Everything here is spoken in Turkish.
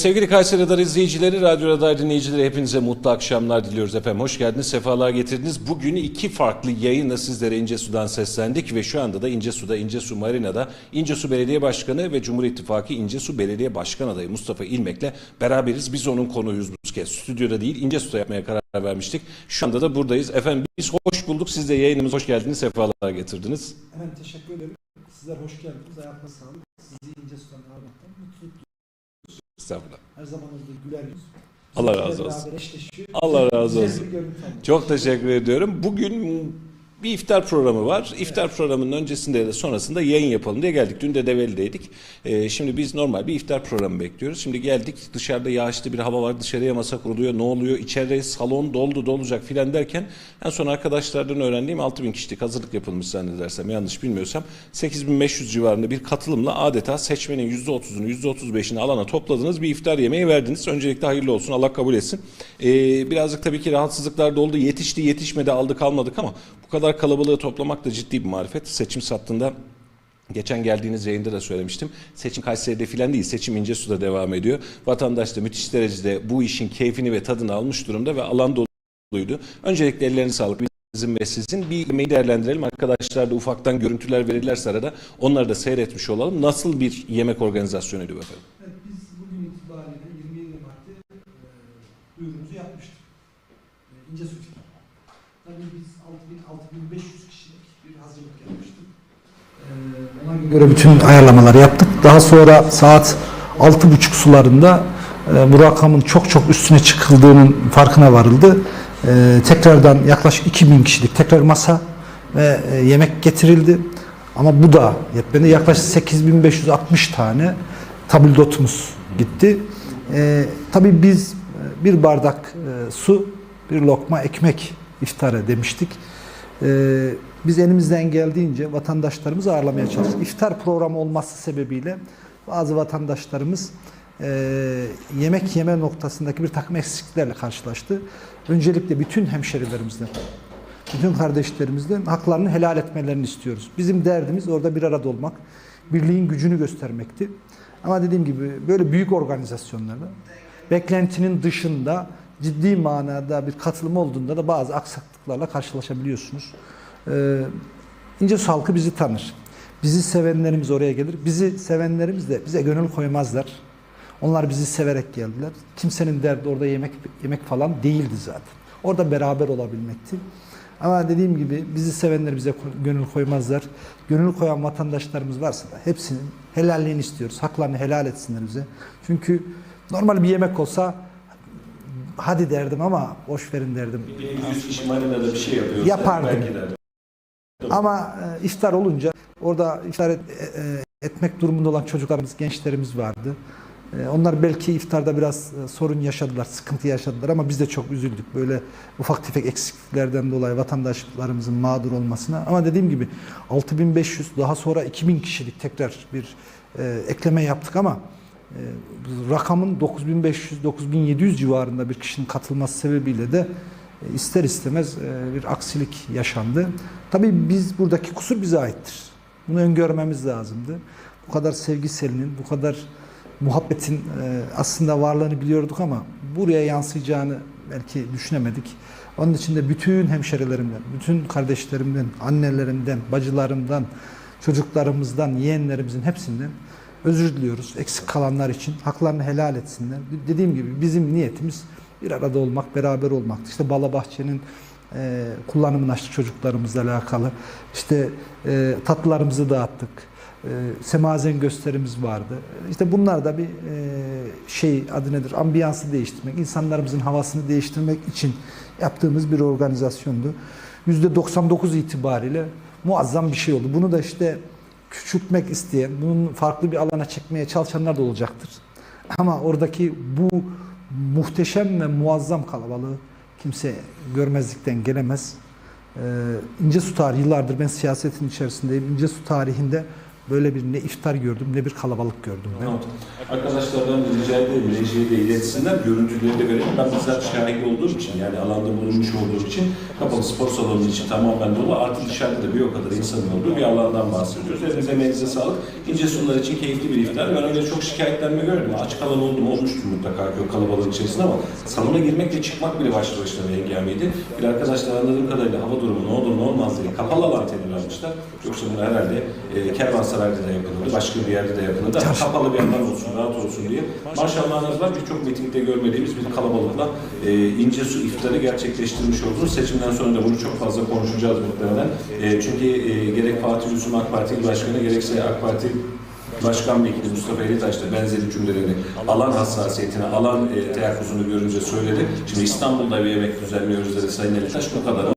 Sevgili Kayseri Radar izleyicileri, Radyo Radar dinleyicileri hepinize mutlu akşamlar diliyoruz efendim. Hoş geldiniz, sefalar getirdiniz. Bugün iki farklı yayınla sizlere İncesu'dan seslendik ve şu anda da İncesu'da, İncesu Marina'da İncesu Belediye Başkanı ve Cumhur İttifakı İncesu Belediye Başkan adayı Mustafa İlmek'le beraberiz. Biz onun konuğuyuz bu kez. Stüdyoda değil, İncesu'da yapmaya karar vermiştik. Şu anda da buradayız. Efendim biz hoş bulduk. Siz de yayınımıza hoş geldiniz, sefalar getirdiniz. Efendim teşekkür ederim. Sizler hoş geldiniz. Ayaklarına sağlık. Sizi ince sudan ağırlamaktan mutluluk. Estağfurullah. Her zaman güler yüz. Allah razı olsun. Allah razı olsun. Çok teşekkür ediyorum. Bugün bir iftar programı var. İftar programının öncesinde de sonrasında yayın yapalım diye geldik. Dün de Develi'deydik. Ee, şimdi biz normal bir iftar programı bekliyoruz. Şimdi geldik dışarıda yağışlı bir hava var. Dışarıya masa kuruluyor. Ne oluyor? İçeride salon doldu dolacak filan derken en son arkadaşlardan öğrendiğim 6000 kişilik hazırlık yapılmış zannedersem yanlış bilmiyorsam 8500 civarında bir katılımla adeta seçmenin %30'unu %35'ini alana topladınız. Bir iftar yemeği verdiniz. Öncelikle hayırlı olsun. Allah kabul etsin. Ee, birazcık tabii ki rahatsızlıklar da oldu. Yetişti yetişmedi aldık almadık ama bu kadar kalabalığı toplamak da ciddi bir marifet. Seçim sattığında Geçen geldiğiniz yayında da söylemiştim. Seçim Kayseri'de filan değil, seçim İncesu'da devam ediyor. Vatandaş da müthiş derecede bu işin keyfini ve tadını almış durumda ve alan doluydu. Öncelikle ellerine sağlık. Bizim ve sizin bir yemeği değerlendirelim. Arkadaşlar da ufaktan görüntüler verirlerse arada onları da seyretmiş olalım. Nasıl bir yemek organizasyonuydu efendim? Evet, biz bugün itibariyle 27 Mart'ta e, duyurumuzu yapmıştık. E, ince su iftar. Tabii biz 6000 6500 kişilik bir hazırlık yapmıştık. E, ona göre bütün ayarlamaları yaptık. Daha sonra saat 6.30 sularında e, bu rakamın çok çok üstüne çıkıldığının farkına varıldı. E, tekrardan yaklaşık 2000 kişilik tekrar masa ve e, yemek getirildi. Ama bu da yetmedi. Yaklaşık 8560 tane tabldotımuz gitti. Tabii biz bir bardak su, bir lokma ekmek iftarı demiştik. E, biz elimizden geldiğince vatandaşlarımızı ağırlamaya çalıştık. İftar programı olması sebebiyle bazı vatandaşlarımız e, yemek yeme noktasındaki bir takım eksikliklerle karşılaştı. Öncelikle bütün hemşerilerimizden, bütün kardeşlerimizden haklarını helal etmelerini istiyoruz. Bizim derdimiz orada bir arada olmak, birliğin gücünü göstermekti. Ama dediğim gibi böyle büyük organizasyonlarda beklentinin dışında ciddi manada bir katılım olduğunda da bazı aksaklıklarla karşılaşabiliyorsunuz. Ee, İncesu halkı bizi tanır. Bizi sevenlerimiz oraya gelir. Bizi sevenlerimiz de bize gönül koymazlar. Onlar bizi severek geldiler. Kimsenin derdi orada yemek yemek falan değildi zaten. Orada beraber olabilmekti. Ama dediğim gibi bizi sevenler bize gönül koymazlar. Gönül koyan vatandaşlarımız varsa da hepsinin helalliğini istiyoruz. Haklarını helal etsinler bize. Çünkü normal bir yemek olsa hadi derdim ama boş verin derdim. 100 kişi marinada bir şey yapıyoruz. Yapardım. Ama e, iftar olunca orada iftar et- e, e, etmek durumunda olan çocuklarımız, gençlerimiz vardı. E, Onlar belki iftarda biraz e, sorun yaşadılar, sıkıntı yaşadılar ama biz de çok üzüldük. Böyle ufak tefek eksikliklerden dolayı vatandaşlarımızın mağdur olmasına. Ama dediğim gibi 6500 daha sonra 2000 kişilik tekrar bir e, ekleme yaptık ama rakamın 9500-9700 civarında bir kişinin katılması sebebiyle de e, ister istemez e, bir aksilik yaşandı. Tabii biz buradaki kusur bize aittir. Bunu öngörmemiz lazımdı. Bu kadar sevgi selinin, bu kadar muhabbetin e, aslında varlığını biliyorduk ama buraya yansıyacağını belki düşünemedik. Onun için de bütün hemşerilerimden, bütün kardeşlerimden, annelerimden, bacılarımdan, çocuklarımızdan, yeğenlerimizin hepsinden özür diliyoruz. Eksik kalanlar için haklarını helal etsinler. Dediğim gibi bizim niyetimiz bir arada olmak, beraber olmak. İşte Balabahçe'nin e, kullanımını açtık çocuklarımızla alakalı. İşte e, tatlılarımızı dağıttık. E, semazen gösterimiz vardı. İşte bunlar da bir e, şey adı nedir? Ambiyansı değiştirmek, insanlarımızın havasını değiştirmek için yaptığımız bir organizasyondu. %99 itibariyle muazzam bir şey oldu. Bunu da işte küçültmek isteyen, bunun farklı bir alana çekmeye çalışanlar da olacaktır. Ama oradaki bu muhteşem ve muazzam kalabalığı kimse görmezlikten gelemez. Ee, İncesu tarihi yıllardır ben siyasetin içerisindeyim. İncesu tarihinde böyle bir ne iftar gördüm ne bir kalabalık gördüm ben. Evet. Arkadaşlardan rica ederim, rejiye de iletsinler, görüntüleri de verelim. Ben bizzat şahit olduğum için, yani alanda bulunmuş olduğum için, kapalı spor salonu için tamamen dolu, artı dışarıda da bir o kadar insanın olduğu bir alandan bahsediyoruz. Elinize emeğinize sağlık. İnce sular için keyifli bir iftar. Ben öyle çok şikayetlenme gördüm. Açık alan oldu mu olmuştur mutlaka ki kalabalığın içerisinde ama salona girmek ve çıkmak bile başlı başına bir engelmeydi. Bir arkadaşlar anladığım kadarıyla hava durumu ne olur ne olmaz diye kapalı alan tedbir almışlar. Yoksa bunu herhalde e, Kervansaray'da da yapılırdı, başka bir yerde de yapılırdı. Ama kapalı bir alan olsun, rahat olsun diye. Maşallahınız var. Birçok mitingde görmediğimiz bir kalabalıkla e, ince su iftarı gerçekleştirmiş oldunuz. Seçimden sonra da bunu çok fazla konuşacağız muhtemelen. E, çünkü e, gerek Fatih Yusuf AK Parti Başkanı gerekse AK Parti Başkan Vekili Mustafa Elitaş da benzeri cümlelerini alan hassasiyetini, alan e, teyakkuzunu görünce söyledi. Şimdi İstanbul'da bir yemek düzenliyoruz dedi Sayın Elitaş bu kadar.